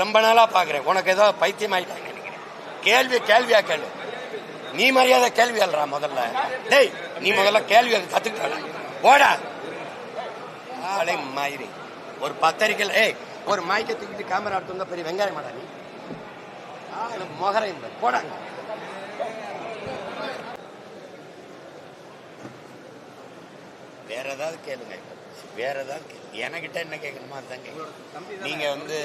ரொம்ப நாளா பாக்குறேன். உனக்கு ஏதோ பைத்தியம் ஆயிட்டாங்க நினைக்கிறேன். கேள்வி கேள்வியா கேளு. நீ மரியாதை கேள்வி அல்றா முதல்ல. டேய் நீ முதல்ல கேள்வி கத்துக்கிட்ட போடா. ஆளை மாயிரி. ஒரு பத்தரிக்கை ஏய் ஒரு மாய்க்க தூக்கிட்டு கேமரா எடுத்து வந்தா பெரிய வெங்காயம் மாடா நீ. ஆளு முகரையும் போடாங்க வேற ஏதாவது கேளுங்க. வேற ஏதாவது. என்கிட்ட என்ன கேட்கணுமோ அதுதான் கேட்கணும் தம்பி நீங்க வந்து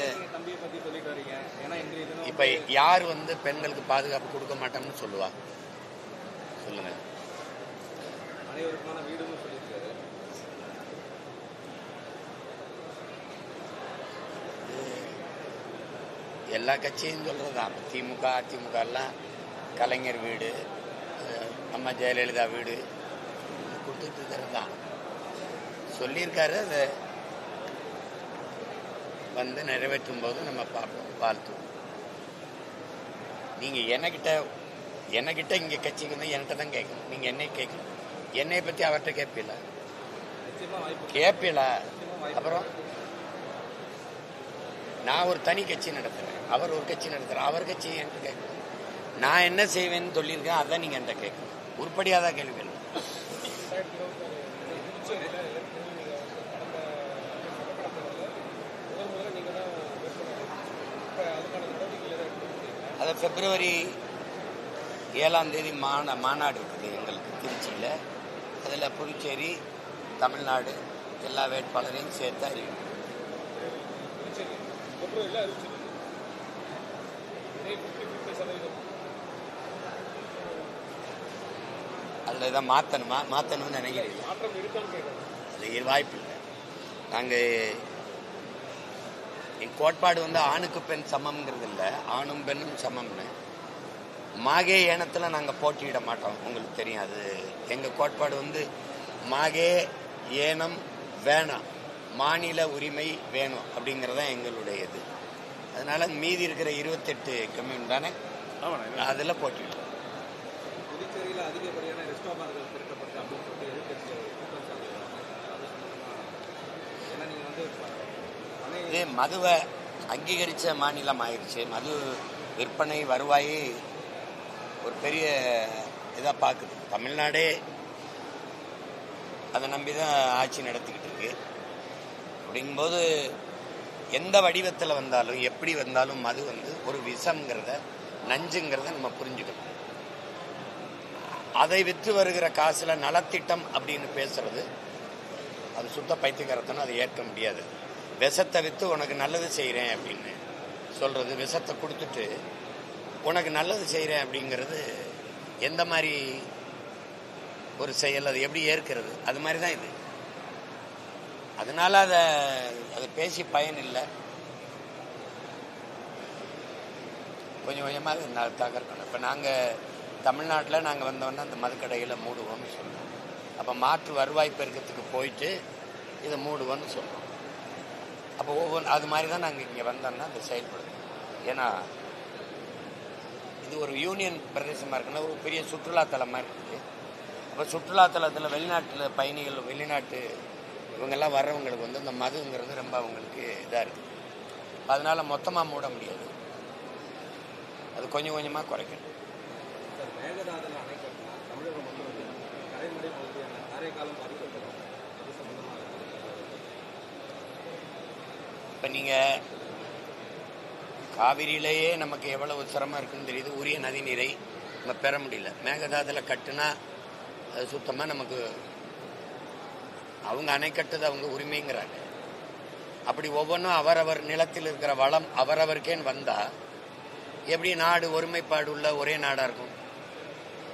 இப்ப யார் வந்து பெண்களுக்கு பாதுகாப்பு கொடுக்க மாட்டோம்னு சொல்லுவா? சொல்லுங்க. அனைவருக்குமான வீடுன்னு சொல்லியிருக்காரு எல்லா கட்சியும் சொல்றதுதான். திமுக அதிமுக எல்லாம் கலைஞர் வீடு அம்மா ஜெயலலிதா வீடு கொடுத்துட்டு இருக்கிறது தான் சொல்லியிருக்காரு அதை வந்து நிறைவேற்றும் போது நம்ம பார்ப்போம் வாழ்த்துவோம். நீங்க என்கிட்ட என்கிட்ட இங்க கட்சிக்கு வந்து என்கிட்ட தான் கேட்கணும். நீங்க என்னை கேட்கணும். என்னை பத்தி அவர்கிட்ட வாய்ப்பு கேட்பீல? அப்புறம்? நான் ஒரு தனி கட்சி நடத்துறேன். அவர் ஒரு கட்சி நடத்துறார். அவர் கட்சி என்கிட்ட கேட்கணும். நான் என்ன செய்வேன்னு சொல்லியிருக்கேன் அதான் நீங்க என்கிட்ட கேட்கணும். உருப்படியாக தான் கேள்வி கேட்கணும் அது பிப்ரவரி ஏழாம் தேதி மாநா மாநாடு இருக்குது எங்களுக்கு திருச்சியில். அதில் புதுச்சேரி தமிழ்நாடு எல்லா வேட்பாளரையும் சேர்த்து அறிவிக்கும் அதில் இதை மாற்றணுமா மாற்றணும்னு நினைக்கிறீங்க அது வாய்ப்பு இல்லை. நாங்கள் என் கோட்பாடு வந்து ஆணுக்கு பெண் சமம்ங்கிறது இல்லை. ஆணும் பெண்ணும் சமம்னு. மாகே ஏனத்தில் நாங்கள் போட்டியிட மாட்டோம். உங்களுக்கு தெரியும் அது. எங்கள் கோட்பாடு வந்து மாகே ஏனம் வேணாம் மாநில உரிமை வேணும் அப்படிங்கிறது தான் எங்களுடைய இது அதனால மீதி இருக்கிற இருபத்தெட்டு கம்யூன் தானே? அதில் போட்டியிடுறோம் புதுச்சேரியில் அதிகப்படியான ரெஸ்டாரண்ட்கள் திரட்டப்பட்டு அப்படின்னு சொல்லிட்டு எதிர்கட்சிகள் குற்றம் சாட்டியிருக்காங்க அது சம்பந்தமா ஏன்னா நீங்க வந்து அணை இது மதுவை அங்கீகரித்த மாநிலம் ஆயிடுச்சு மது விற்பனை வருவாய் ஒரு பெரிய இதாக பார்க்குது தமிழ்நாடே அதை நம்பி தான் ஆட்சி நடத்திக்கிட்டு இருக்கு. அப்படிங்கும்போது எந்த வடிவத்தில் வந்தாலும் எப்படி வந்தாலும் மது வந்து ஒரு விஷம்ங்கிறத நஞ்சுங்கிறத நம்ம புரிஞ்சுக்கணும். அதை விற்று வருகிற காசில் நலத்திட்டம் அப்படின்னு பேசுறது அது சுத்த பைத்தியக்காரத்தனம் அதை ஏற்க முடியாது. விஷத்தை விற்று உனக்கு நல்லது செய்கிறேன் அப்படின்னு சொல்கிறது விஷத்தை கொடுத்துட்டு உனக்கு நல்லது செய்கிறேன் அப்படிங்கிறது எந்த மாதிரி ஒரு செயல் அது எப்படி ஏற்கிறது? அது மாதிரி தான் இது. அதனால அதை அதை பேசி பயன் இல்லை. கொஞ்சம் கொஞ்சமாக அது தகர்க்கணும். இப்போ நாங்கள் தமிழ்நாட்டில் நாங்கள் வந்தோன்னா அந்த மதுக்கடைகளை மூடுவோம்னு சொல்லுவோம் அப்போ மாற்று வருவாய் பெருக்கத்துக்கு போயிட்டு இதை மூடுவோம்னு சொல்லுவோம் அப்போ ஒவ்வொன்று அது மாதிரி தான் நாங்கள் இங்கே வந்தோம்னா அது செயல்படும் ஏன்னா இது ஒரு யூனியன் பிரதேசமாக இருக்குன்னா ஒரு பெரிய சுற்றுலாத்தலமாக இருக்குது. அப்போ சுற்றுலாத்தலத்தில் வெளிநாட்டில் பயணிகள் வெளிநாட்டு இவங்கெல்லாம் வர்றவங்களுக்கு வந்து இந்த மதுங்கிறது ரொம்ப அவங்களுக்கு இதாக இருக்குது அதனால் மொத்தமாக மூட முடியாது. அது கொஞ்சம் கொஞ்சமாக குறைக்கணும் சார் மேகதாதுல அணை கட்டினா தமிழகம் வந்து வந்து கரைமடை பகுதியான காரைக்காலம் பாதிக்கப்படும் அது சம்பந்தமா இப்போ நீங்கள் காவிரியிலேயே நமக்கு எவ்வளவு சிரமம் இருக்குன்னு தெரியுது. உரிய நதி நீரை நம்ம பெற முடியல. மேகதாதுல கட்டுனா அது சுத்தமாக நமக்கு அவங்க அணை கட்டுது அவங்க உரிமைங்கிறாங்க. அப்படி ஒவ்வொன்றும் அவரவர் நிலத்தில் இருக்கிற வளம் அவரவருக்கேன்னு வந்தா எப்படி நாடு ஒருமைப்பாடு உள்ள ஒரே நாடா இருக்கும்?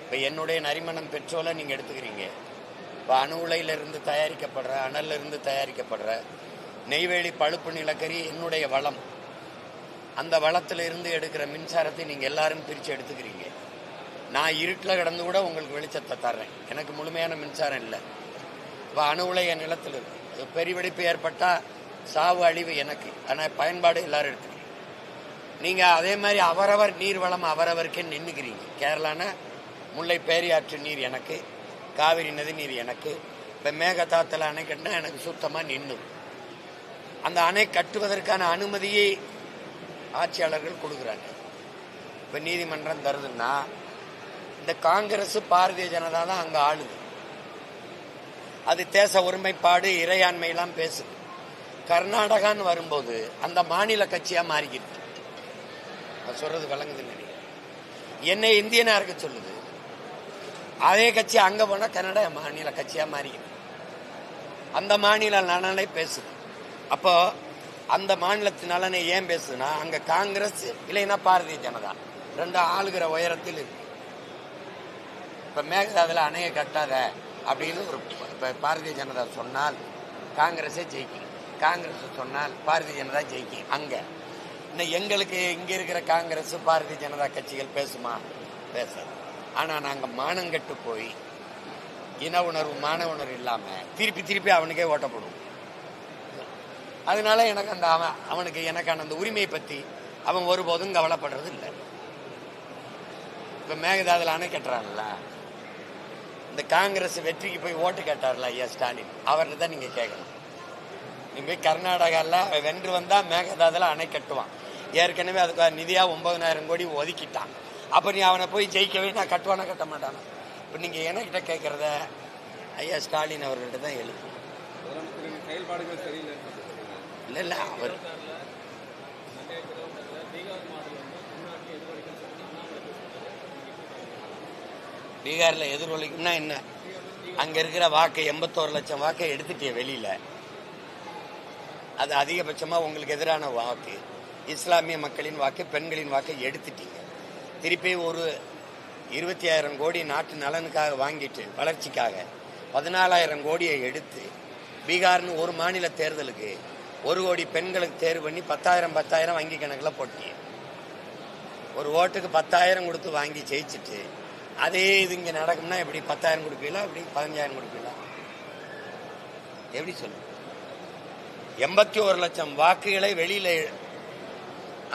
இப்போ என்னுடைய நரிமணம் பெட்ரோலை நீங்கள் எடுத்துக்கிறீங்க. இப்போ அணு உலையிலிருந்து தயாரிக்கப்படுற அனல்ல இருந்து தயாரிக்கப்படுற நெய்வேலி பழுப்பு நிலக்கரி என்னுடைய வளம். அந்த வளத்தில் இருந்து எடுக்கிற மின்சாரத்தை நீங்க எல்லாரும் பிரிச்சு எடுத்துக்கிறீங்க. நான் இருட்டில் கிடந்து கூட உங்களுக்கு வெளிச்சத்தை தர்றேன். எனக்கு முழுமையான மின்சாரம் இல்லை. இப்போ அணு என் நிலத்தில் இருக்கு அது ஏற்பட்டால் சாவு அழிவு எனக்கு. ஆனால் பயன்பாடு எல்லாரும் எடுத்துக்கிறீங்க நீங்கள் அதே மாதிரி அவரவர் நீர் வளம் அவரவருக்கே நின்றுக்கிறீங்க கேரளானா முல்லை பேரியாற்று நீர் எனக்கு காவிரி நதி நீர் எனக்கு இப்போ மேகதாத்தில் அணைக்கட்டினா எனக்கு சுத்தமாக நின்று அந்த அணை கட்டுவதற்கான அனுமதியை ஆட்சியாளர்கள் கொடுக்குறாங்க இப்போ நீதிமன்றம் தருதுன்னா இந்த காங்கிரஸ் பாரதிய ஜனதா தான் அங்கே ஆளுது. அது தேச ஒருமைப்பாடு இறையாண்மையெல்லாம் பேசுது. கர்நாடகான்னு வரும்போது அந்த மாநில கட்சியா மாறிக்கிட்டு. நான் சொல்றது விளங்குதுன்னு நினைக்கிறேன். என்னை இந்தியனா இருக்க சொல்லுது. அதே கட்சி அங்க போனா கன்னட மாநில கட்சியா மாறிக்கிட்டு. அந்த மாநில நலனை பேசுது. அப்போ அந்த மாநிலத்து நலனை ஏன் பேசுதுன்னா அங்க காங்கிரஸ் இல்லைன்னா பாரதிய ஜனதா. ரெண்டு ஆளுகிற உயரத்தில் இருக்கு. இப்ப மேகதாதுல அணையை கட்டாத அப்படின்னு ஒரு இப்போ பாரதிய ஜனதா சொன்னால் காங்கிரஸே ஜெயிக்கும். காங்கிரஸ் சொன்னால் பாரதிய ஜனதா ஜெயிக்கும் அங்க. இன்னும் எங்களுக்கு இங்க இருக்கிற காங்கிரஸ் பாரதிய ஜனதா கட்சிகள் பேசுமா? பேசாது. ஆனா நாங்க மானங்கட்டு போய் இன உணர்வு மான உணர்வு இல்லாம திருப்பி திருப்பி அவனுக்கே ஓட்டப்படுவோம். அதனால எனக்கு அந்த அவன் அவனுக்கு எனக்கான அந்த உரிமையை பத்தி அவன் ஒருபோதும் கவலைப்படுறது இல்லை இப்ப மேகதாதுல அணை கட்டுறான்ல இந்த காங்கிரஸ் வெற்றிக்கு போய் ஓட்டு கேட்டார்ல ஐயா ஸ்டாலின் அவர்கிட்ட தான் நீங்க கேட்கணும். நீ போய் கர்நாடகாவில் வென்று வந்தா மேகதாதுல அணை கட்டுவான். ஏற்கனவே அதுக்கு நிதியா ஒன்பதனாயிரம் கோடி ஒதுக்கிட்டான். அப்ப நீ அவனை போய் ஜெயிக்கவே நான் கட்டுவானா கட்ட மாட்டானா? இப்ப நீங்க என்கிட்ட கேட்கறத ஐயா ஸ்டாலின் அவர்கள்ட்ட தான் எழுப்பு செயல்பாடுகள் சரியில்லை இல்ல அவர் பீகார்ல எதிரொலிக்கும்னா என்ன? அங்க இருக்கிற வாக்கு எண்பத்தோரு லட்சம் வாக்கை எடுத்துட்டே வெளியில. அது அதிகபட்சமா உங்களுக்கு எதிரான வாக்கு. இஸ்லாமிய மக்களின் வாக்கு பெண்களின் வாக்கை எடுத்துட்டீங்க. திருப்பி ஒரு இருபத்தி ஆயிரம் கோடி நாட்டு நலனுக்காக வாங்கிட்டு வளர்ச்சிக்காக பதினாலாயிரம் கோடியை எடுத்து பீகார்னு ஒரு மாநில தேர்தலுக்கு ஒரு கோடி பெண்களுக்கு தேர்வு பண்ணி பத்தாயிரம் பத்தாயிரம் வங்கி கணக்கில் போட்டீங்க. ஒரு ஓட்டுக்கு பத்தாயிரம் கொடுத்து வாங்கி ஜெயிச்சுட்டு அதே இது இங்கே நடக்கும்னா எப்படி பத்தாயிரம் கொடுப்பீங்களா எப்படி பதினஞ்சாயிரம் கொடுப்பீங்களா? எப்படி சொல்லு எண்பத்தி ஒரு லட்சம் வாக்குகளை வெளியில்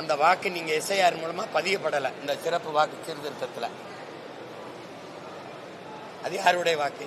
அந்த வாக்கு நீங்கள் எஸ்ஐஆர் மூலமாக பதியப்படலை இந்த சிறப்பு வாக்கு சீர்திருத்தத்தில். அது யாருடைய வாக்கு?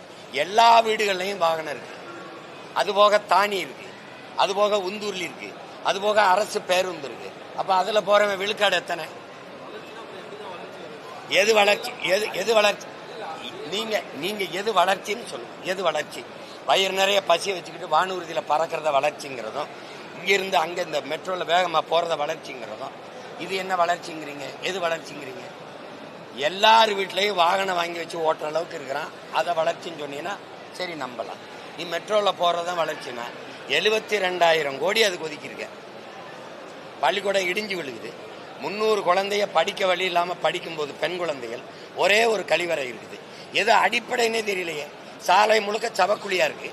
எல்லா வீடுகள்லையும் வாகனம் இருக்கு. அதுபோக தானி இருக்கு. அதுபோக உந்தூர்லி இருக்கு. அதுபோக அரசு பேருந்து இருக்கு. அப்ப அதுல போறவன் விழுக்காடு எத்தனை? எது வளர்ச்சி? எது எது வளர்ச்சி? நீங்க நீங்க எது வளர்ச்சின்னு சொல்லுங்க. எது வளர்ச்சி? வயிறு நிறைய பசியை வச்சுக்கிட்டு வானூர்தியில பறக்கிறத வளர்ச்சிங்கிறதும் இங்கிருந்து அங்க இந்த மெட்ரோல வேகமா போறத வளர்ச்சிங்கிறதும் இது என்ன வளர்ச்சிங்கிறீங்க? எது வளர்ச்சிங்கிறீங்க? எல்லார் வீட்லயும் வாகனம் வாங்கி வச்சு ஓட்டுற அளவுக்கு இருக்கிறான். அதை வளர்ச்சின்னு சொன்னீங்கன்னா சரி நம்பலாம். நீ மெட்ரோல தான் வளர்ச்சினா எழுபத்தி ரெண்டாயிரம் கோடி அதுக்கு ஒதுக்கியிருக்க. பள்ளிக்கூடம் இடிஞ்சு விழுகுது. முந்நூறு குழந்தைய படிக்க வழி இல்லாம படிக்கும்போது பெண் குழந்தைகள் ஒரே ஒரு கழிவறை இருக்குது. எது அடிப்படைன்னே தெரியலையே. சாலை முழுக்க சவக்குழியா இருக்கு.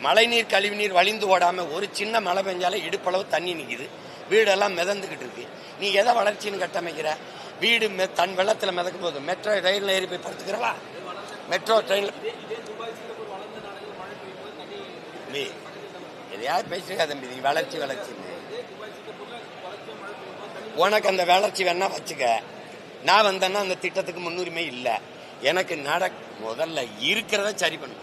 மழைநீர் கழிவுநீர் வழிந்து ஓடாம ஒரு சின்ன மழை பெஞ்சாலே இடுப்பளவு தண்ணி நிற்குது வீடெல்லாம் மிதந்துகிட்டு இருக்கு. நீ எதை வளர்ச்சின்னு கட்டமைக்கிற? வீடு தன் வெள்ளத்தில் மிதக்கும் போது மெட்ரோ ரயிலில் ஏறி போய் படுத்துக்கிறவா? மெட்ரோ ட்ரெயின் நீ எதையாவது பேசுறா தம்பி நீ? வளர்ச்சி வளர்ச்சின்னு. உனக்கு அந்த வளர்ச்சி வேணா வச்சுக்க. நான் வந்தேன்னா அந்த திட்டத்துக்கு முன்னுரிமை இல்லை. எனக்கு நட முதல்ல இருக்கிறத சரி பண்ணு.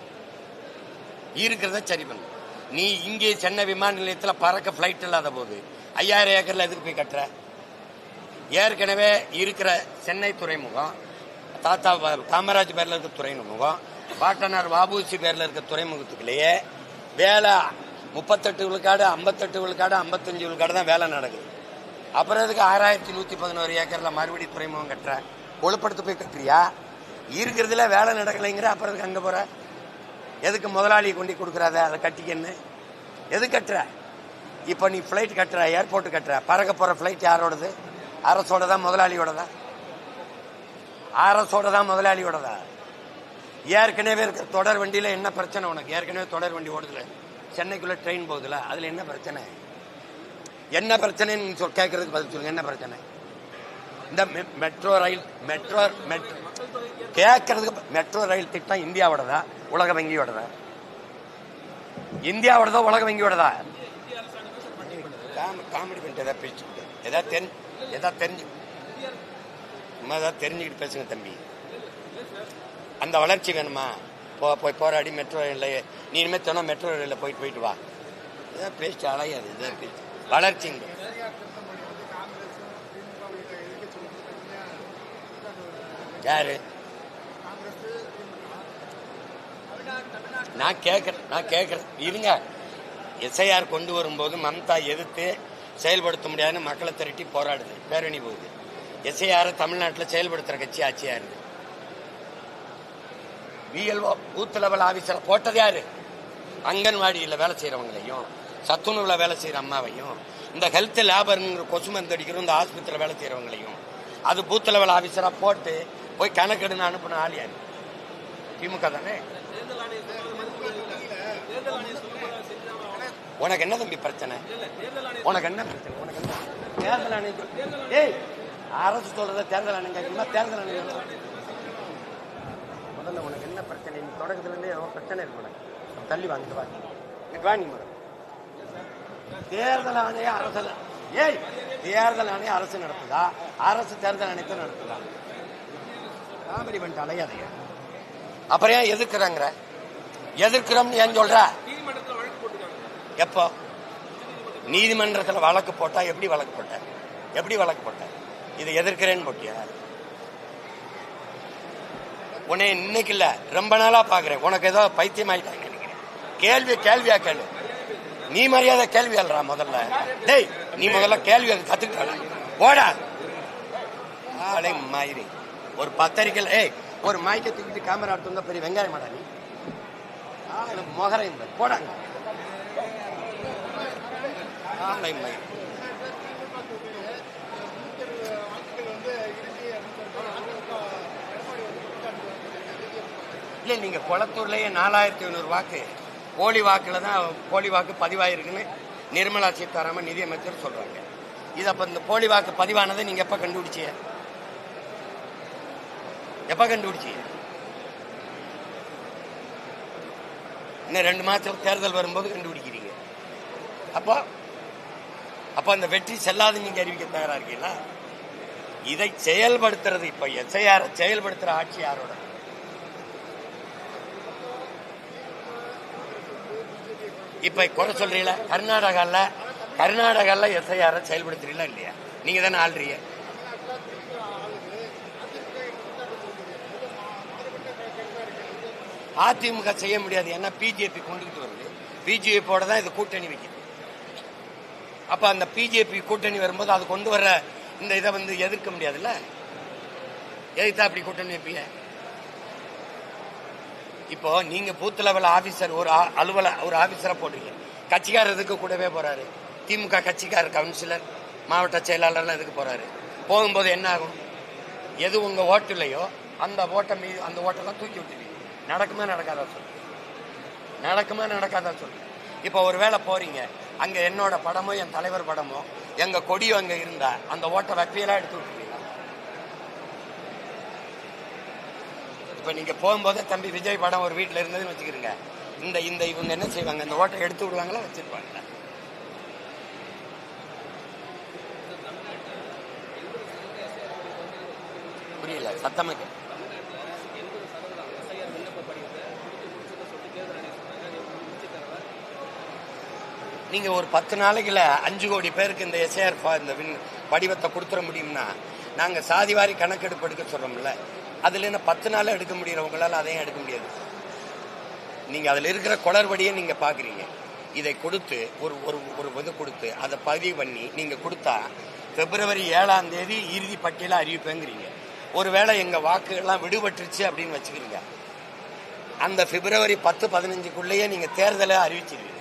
இருக்கிறத சரி பண்ணு. நீ இங்கே சென்னை விமான நிலையத்தில் பறக்க ஃப்ளைட் இல்லாத போது ஐயாயிரம் ஏக்கரில் எதுக்கு போய் கட்டுற? ஏற்கனவே இருக்கிற சென்னை துறைமுகம் தாத்தா காமராஜ் பேரில் இருக்க துறைமுகம் பாட்டனார் வாபூசி பேரில் இருக்க துறைமுகத்துக்குள்ளேயே வேலை முப்பத்தெட்டு விழுக்காடு ஐம்பத்தெட்டு விழுக்காடு ஐம்பத்தஞ்சு விழுக்காடு தான் வேலை நடக்குது. அப்புறம் இதுக்கு ஆறாயிரத்தி நூற்றி பதினோரு ஏக்கரில் மறுபடி துறைமுகம் கட்டுற? கொழுப்படுத்து போய் கட்டுறியா? இருக்கிறதுல வேலை நடக்கலைங்கிற அப்புறம் இதுக்கு அங்கே போகிற எதுக்கு முதலாளியை கொண்டு கொடுக்குறாத? அதை கட்டிக்கன்னு எது கட்டுற? இப்போ நீ ஃப்ளைட் கட்டுற ஏர்போர்ட் கட்டுற பறக்க போகிற ஃப்ளைட் யாரோடது? அரசோட தான் முதலாளியோடதா? அரசோட தான் முதலாளியோடதா? ஏற்கனவே இருக்கிற தொடர் வண்டியில என்ன பிரச்சனை உனக்கு? ஏற்கனவே தொடர் வண்டி ஓடுதுல. சென்னைக்குள்ள ட்ரெயின் போகுதுல அதுல என்ன பிரச்சனை? என்ன பிரச்சனைன்னு சொல் கேட்கறதுக்கு பதில் சொல்லுங்க என்ன பிரச்சனை? இந்த மெட்ரோ ரயில் மெட்ரோ மெட்ரோ கேட்கறதுக்கு மெட்ரோ ரயில் திட்டம் இந்தியாவோடதா? உலக வங்கியோடதா? இந்தியாவோடதா உலக வங்கியோடதா? காம- காமெடி பண்ணிட்டு ஏதாவது பேசிக்கிட்டு ஏதாவது தெரிஞ்சு எதாவது தெரிஞ்சு சும்மா ஏதாவது தெரிஞ்சுக்கிட்டு பேசுங்க தம்பி. அந்த வளர்ச்சி வேணுமா? போ போய் போராடி மெட்ரோ ரயிலில் நீ இனிமேல் தினம் மெட்ரோ ரயிலில் போயிட்டு போயிட்டு வா. இதான் பேச்சு அலையாது இதான் பேச்சு வளர்ச்சிங்க. யாரு? நான் கேட்குறேன் நான் கேட்குறேன் இருங்க. எஸ்ஐஆர் கொண்டு வரும்போது மம்தா எதிர்த்து செயல்படுத்த முடியாதுன்னு மக்களை திரட்டி போராடுது. பேரணி போகுது. எஸ்ஐஆர் தமிழ்நாட்டில் செயல்படுத்துற கட்சி ஆட்சியா இருக்கு விஎல்ஓ பூத் லெவல் ஆபீசர் போட்டது யாரு? அங்கன்வாடியில் வேலை செய்யறவங்களையும் சத்துணவுல வேலை செய்யற அம்மாவையும் இந்த ஹெல்த் லேபர்ங்கிற கொசு மருந்து அடிக்கிறோம் இந்த ஆஸ்பத்திரியில் வேலை செய்யறவங்களையும் அது பூத் லெவல் ஆபீசரா போட்டு போய் கணக்கெடுன்னு அனுப்பின ஆள் யாரு? திமுக தானே? உனக்கு என்ன தம்பி பிரச்சனை? உனக்கு என்ன பிரச்சனை? உனக்கு என்ன? தேர்தல் ஆணையம் ஏய் அரசு சொல்றத தேர்தல் ஆணையம் கேட்கணுமா தேர்தல் ஆணையம் முதல்ல உனக்கு என்ன பிரச்சனை? நீ தொடக்கத்துல இருந்தே ஏதோ பிரச்சனை இருக்கு உனக்கு. தள்ளி வாங்கிட்டு வா. இங்கிட்டு வா நீ முதல்ல. தேர்தல் ஆணையம் அரசு ஏய் தேர்தல் ஆணையம் அரசு நடத்துதா? அரசு தேர்தல் ஆணையத்தை நடத்துதா? காமெடி பண்ணிட்டு அலையாதையா அப்புறம் ஏன் எதிர்க்கிறாங்கிற? எதிர்க்கிறோம்னு ஏன் சொல்ற? எப்போ? நீதிமன்றத்தில் வழக்கு போட்டா எப்படி வழக்கு போட்ட? எப்படி வழக்கு போட்ட? இதை எதிர்க்கிறேன்னு போட்டியா? உன்னை இன்னைக்கு இல்ல ரொம்ப நாளா பாக்குறேன். உனக்கு ஏதோ பைத்தியம் ஆயிட்டாங்க நினைக்கிறேன். கேள்வி கேள்வியா கேளு. நீ மரியாதை கேள்வி அல்றா முதல்ல. டேய் நீ முதல்ல கேள்வி அது கத்துக்கிட்ட போடா. ஆளை மாயிரி. ஒரு பத்திரிக்கையில் ஏய் ஒரு மாய்க்க தூக்கிட்டு கேமரா எடுத்து வந்தா பெரிய வெங்காயம் மாடா நீ. ஆளு மொகரை இந்த போடாங்க ஆளை இல்லை நீங்கள் நீங்க நாலாயிரத்தி ஐநூறு வாக்கு போலி வாக்கில் தான் போலி வாக்கு பதிவாயிருக்குன்னு நிர்மலா சீதாராமன் நிதியமைச்சர் சொல்கிறாங்க இது அப்போ இந்த போலி வாக்கு பதிவானதை நீங்கள் எப்போ கண்டுபிடிச்சீங்க? எப்போ கண்டுபிடிச்சீங்க? இன்னும் ரெண்டு மாதம் தேர்தல் வரும்போது கண்டுபிடிக்கிறீங்க. அப்போ அப்ப அந்த வெற்றி செல்லாது நீங்க அறிவிக்க தயாரா இருக்கீங்களா? இதை செயல்படுத்துறது இப்ப எஸ்ஐஆர் செயல்படுத்துற ஆட்சி யாரோட? இப்ப குறை சொல்றீங்களா? கர்நாடகால கர்நாடகால எஸ்ஐஆர் செயல்படுத்துறீங்களா இல்லையா? நீங்க தானே ஆள்றீங்க. அதிமுக செய்ய முடியாது ஏன்னா பிஜேபி கொண்டுகிட்டு வருது. பிஜேபியோட தான் இது கூட்டணி வைக்குது. அப்ப அந்த பிஜேபி கூட்டணி வரும்போது அது கொண்டு வர இந்த இதை வந்து எதிர்க்க முடியாதுல்ல? எதிர்த்தா அப்படி கூட்டணி வைப்பீங்க? இப்போ நீங்க பூத் லெவல் ஆபீசர் ஒரு ஆ- அலுவல ஒரு ஆபீசரா போடுறீங்க. கட்சிக்காரர் இதுக்கு கூடவே போறாரு? திமுக கட்சிக்காரர் கவுன்சிலர் மாவட்ட செயலாளர்லாம் இதுக்கு போறாரு? போகும்போது என்ன ஆகும்? எது உங்க ஓட்டு இல்லையோ அந்த ஓட்டை மீது அந்த ஓட்டெல்லாம் தூக்கி விட்டுருவீங்க. நடக்குமா நடக்காதா சொல்லு. நடக்குமா நடக்காதா சொல்லு. இப்போ ஒரு வேளை போறீங்க. அங்க என்னோட படமோ என் தலைவர் படமோ எங்க கொடியோ அங்க இருந்தா அந்த ஓட்டை வெப்பையெல்லாம் எடுத்து விட்டுருக்கீங்க இப்ப நீங்க போகும்போதே தம்பி விஜய் படம் ஒரு வீட்டுல இருந்ததுன்னு வச்சுக்கிறீங்க இந்த இந்த இவங்க என்ன செய்வாங்க? இந்த ஓட்டை எடுத்து விடுவாங்களா வச்சிருப்பாங்க புரியல சத்தமா நீங்கள் நீங்க ஒரு பத்து நாளைக்குல அஞ்சு கோடி பேருக்கு இந்த எஸ்ஏஆர் இந்த வின் படிவத்தை கொடுத்துட முடியும்னா நாங்க சாதிவாரி கணக்கெடுப்பு எடுக்க சொல்றோம்ல அதுல என்ன பத்து நாள் எடுக்க முடியும் அதையும் எடுக்க முடியாது. நீங்க அதுல இருக்கிற குளறுபடியை நீங்க பாக்குறீங்க. இதை கொடுத்து ஒரு ஒரு ஒரு இது கொடுத்து அதை பதிவு பண்ணி நீங்க கொடுத்தா பிப்ரவரி ஏழாம் தேதி இறுதி பட்டியல அறிவிப்பேங்கிறீங்க. ஒருவேளை எங்க வாக்குகள்லாம் விடுபட்டுருச்சு அப்படின்னு வச்சுக்கிறீங்க. அந்த பிப்ரவரி பத்து பதினஞ்சுக்குள்ளேயே நீங்க தேர்தலை அறிவிச்சிருவீங்க.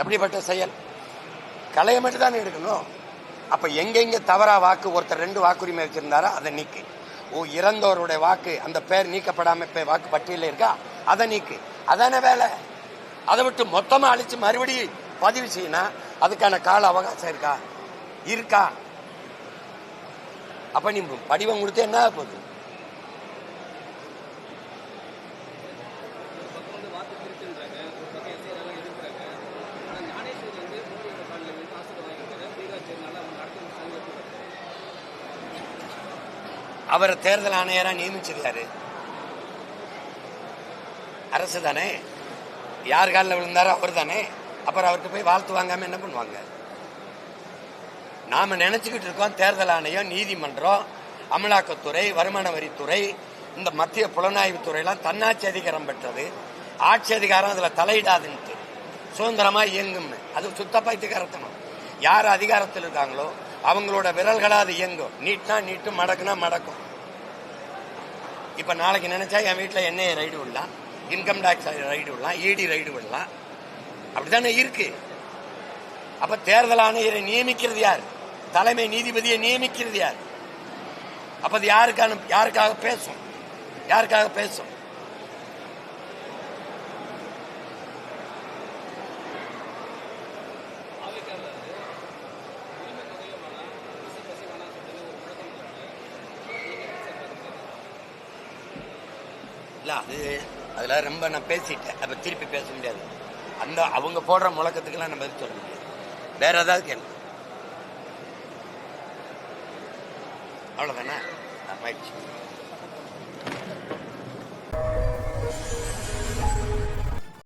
எப்படிப்பட்ட செயல். கலையை மட்டும் தானே எடுக்கணும். அப்ப எங்கெங்க தவறா வாக்கு ஒருத்தர் ரெண்டு வாக்குரிமை வச்சிருந்தாரோ அதை நீக்கு. ஓ இறந்தவருடைய வாக்கு அந்த பேர் நீக்கப்படாம இப்ப வாக்கு பட்டியலில் இருக்கா? அதை நீக்கு. அதானே வேலை? அதை விட்டு மொத்தமா அழிச்சு மறுபடியும் பதிவு செய்யணும் அதுக்கான கால அவகாசம் இருக்கா? இருக்கா. அப்ப நீ படிவம் கொடுத்து என்ன போகுது ஒரு பக்கம் வந்து வாக்கு திருட்டுன்றாங்க ஒரு பக்கம் எஸ்ஐலாம் எதிர்க்கிறாங்க ஆனால் ஞானேஸ்வர் வந்து மோடியோட காலில் வந்து ஆசிரியர் வாங்கியிருக்காரு பீகார் சேர்னால அவங்க அடுத்த சங்கத்தில் அவரை தேர்தல் ஆணையராக நியமிச்சது யாரு? அரசு தானே? யார் காலில் விழுந்தாரோ அவர் தானே? அப்புறம் அவர்கிட்ட போய் வாழ்த்து வாங்காம என்ன பண்ணுவாங்க? நாம நினைச்சுக்கிட்டு இருக்கோம் தேர்தல் ஆணையம் நீதிமன்றம் அமலாக்கத்துறை வருமான வரித்துறை இந்த மத்திய புலனாய்வு துறையெல்லாம் தன்னாட்சி அதிகாரம் பெற்றது. ஆட்சி அதிகாரம் அதில் தலையிடாதுன்ட்டு. சுதந்திரமா இயங்கும்னு. அது சுத்த யார் அதிகாரத்தில் இருக்காங்களோ அவங்களோட விரல்களா அது இயங்கும். நீட்னா நீட்டும் மடக்குனா மடக்கும். இப்ப நாளைக்கு நினைச்சா என் வீட்டுல என்ஐஏ ரைடு விடலாம்? இன்கம் டாக்ஸ் ரைடு விடலாம் இடி ரைடு விடலாம். அப்படித்தானே இருக்கு. அப்ப தேர்தல் ஆணையரை நியமிக்கிறது யார்? தலைமை நீதிபதியை நியமிக்கிறது யார்? அப்ப அது யாருக்கான யாருக்காக பேசும்? யாருக்காக பேசும்? இல்லை அது அதுல ரொம்ப நான் பேசிட்டேன். அப்ப திருப்பி பேச முடியாது. அந்த அவங்க போடுற முழக்கத்துக்கெல்லாம் நம்ம பதில் சொல்ல முடியாது. வேற ஏதாவது கேள்வி அவ்வளவுதானே? ஆ,